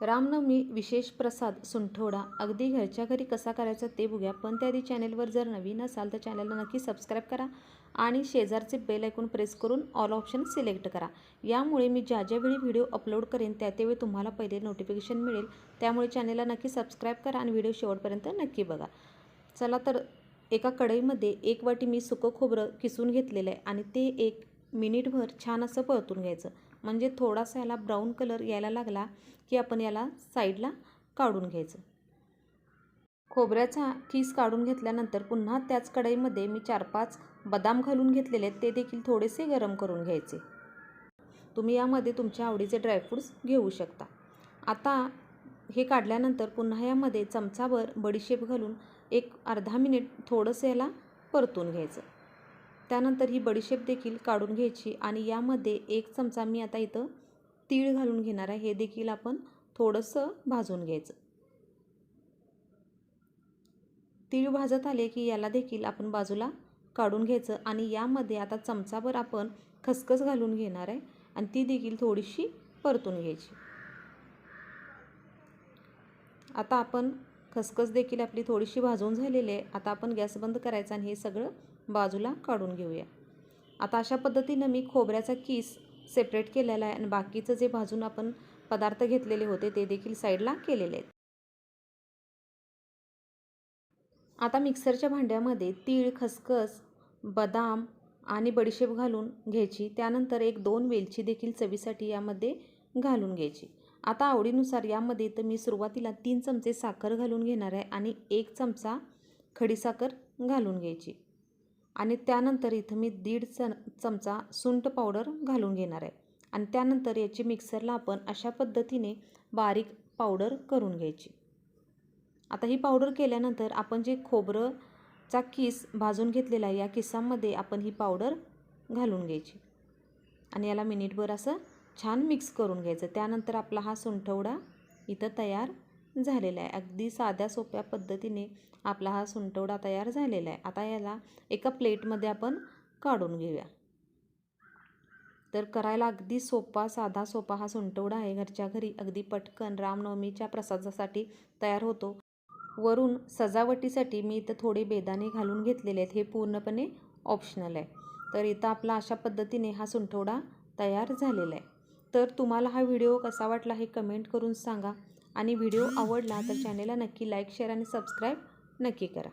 रामनवमी विशेष प्रसाद सुंठवडा अगदी घरच्या घरी कसा करायचा ते बघूया. पण त्याआधी चॅनेलवर जर नवीन असाल तर चॅनलला नक्की सबस्क्राईब करा आणि शेजारचे बेल ऐकून प्रेस करून ऑल ऑप्शन सिलेक्ट करा. यामुळे मी ज्या ज्यावेळी व्हिडिओ अपलोड करेन त्या त्यावेळी तुम्हाला पहिले नोटिफिकेशन मिळेल. त्यामुळे चॅनलला नक्की सबस्क्राईब करा आणि व्हिडिओ शेवटपर्यंत नक्की बघा. चला तर एका कढईमध्ये एक वाटी मी सुकं खोबरं किसून घेतलेलं आहे आणि ते एक मिनिटभर छान असं परतून घ्यायचं. म्हणजे थोडासा याला ब्राऊन कलर यायला लागला की आपण याला साईडला काढून घ्यायचं. खोबऱ्याचा खीस काढून घेतल्यानंतर पुन्हा त्याच कढईमध्ये मी चार पाच बदाम घालून घेतलेले आहेत ते देखील थोडेसे गरम करून घ्यायचे. तुम्ही यामध्ये तुमच्या आवडीचे ड्रायफ्रूट्स घेऊ शकता. आता हे काढल्यानंतर पुन्हा यामध्ये चमचाभर बडीशेप घालून एक अर्धा मिनिट थोडंसं याला परतून घ्यायचं. त्यानंतर ही बडीशेप देखील काढून घ्यायची आणि यामध्ये एक चमचा मी आता इथं तीळ घालून घेणार आहे. हे देखील आपण थोडंसं भाजून घ्यायचं. तीळ भाजत आले की याला देखील आपण बाजूला काढून घ्यायचं आणि यामध्ये आता चमचाभर आपण खसखस घालून घेणार आहे आणि ती देखील थोडीशी परतून घ्यायची. आता आपण खसखस देखील आपली थोडीशी भाजून झालेली आहे. आता आपण गॅस बंद करायचा आणि हे सगळं बाजूला काढून घेऊया. आता अशा पद्धतीनं मी खोबऱ्याचा किस सेपरेट केलेला आहे आणि बाकीचं जे भाजून आपण पदार्थ घेतलेले होते ते देखील साईडला केलेले आहेत. आता मिक्सरच्या भांड्यामध्ये तीळ खसखस बदाम आणि बडीशेप घालून घ्यायची. त्यानंतर एक दोन वेलची देखील चवीसाठी यामध्ये घालून घ्यायची. आता आवडीनुसार यामध्ये तर मी सुरुवातीला तीन चमचे साखर घालून घेणार आहे आणि एक चमचा खडीसाखर घालून घ्यायची. आणि त्यानंतर इथं मी दीड च चमचा सुंट पावडर घालून घेणार आहे. आणि त्यानंतर याची मिक्सरला आपण अशा पद्धतीने बारीक पावडर करून घ्यायची. आता ही पावडर केल्यानंतर आपण जे खोबरंचा किस भाजून घेतलेला आहे या किसामध्ये आपण ही पावडर घालून घ्यायची. आणि याला मिनिटभर असं छान मिक्स करून घ्यायचं. त्यानंतर आपला हा सुंठवडा इथं तयार झालेला आहे. अगदी साध्या सोप्या पद्धतीने आपला हा सुंठवडा तयार झालेला आहे. आता याला एका प्लेटमध्ये आपण काढून घेऊया. तर करायला अगदी सोपा साधा सोपा हा सुंटवडा आहे. घरच्या घरी अगदी पटकन रामनवमीच्या प्रसादासाठी तयार होतो. वरून सजावटीसाठी मी इथं थोडे बेदाणे घालून घेतलेले आहेत. हे पूर्णपणे ऑप्शनल आहे. तर इथं आपला अशा पद्धतीने हा सुंठवडा तयार झालेला आहे. तर तुम्हाला हा व्हिडिओ कसा वाटला हे कमेंट करून सांगा. आणि व्हिडिओ आवडला तर चॅनेलला नक्की लाईक शेअर आणि सबस्क्राईब नक्की करा.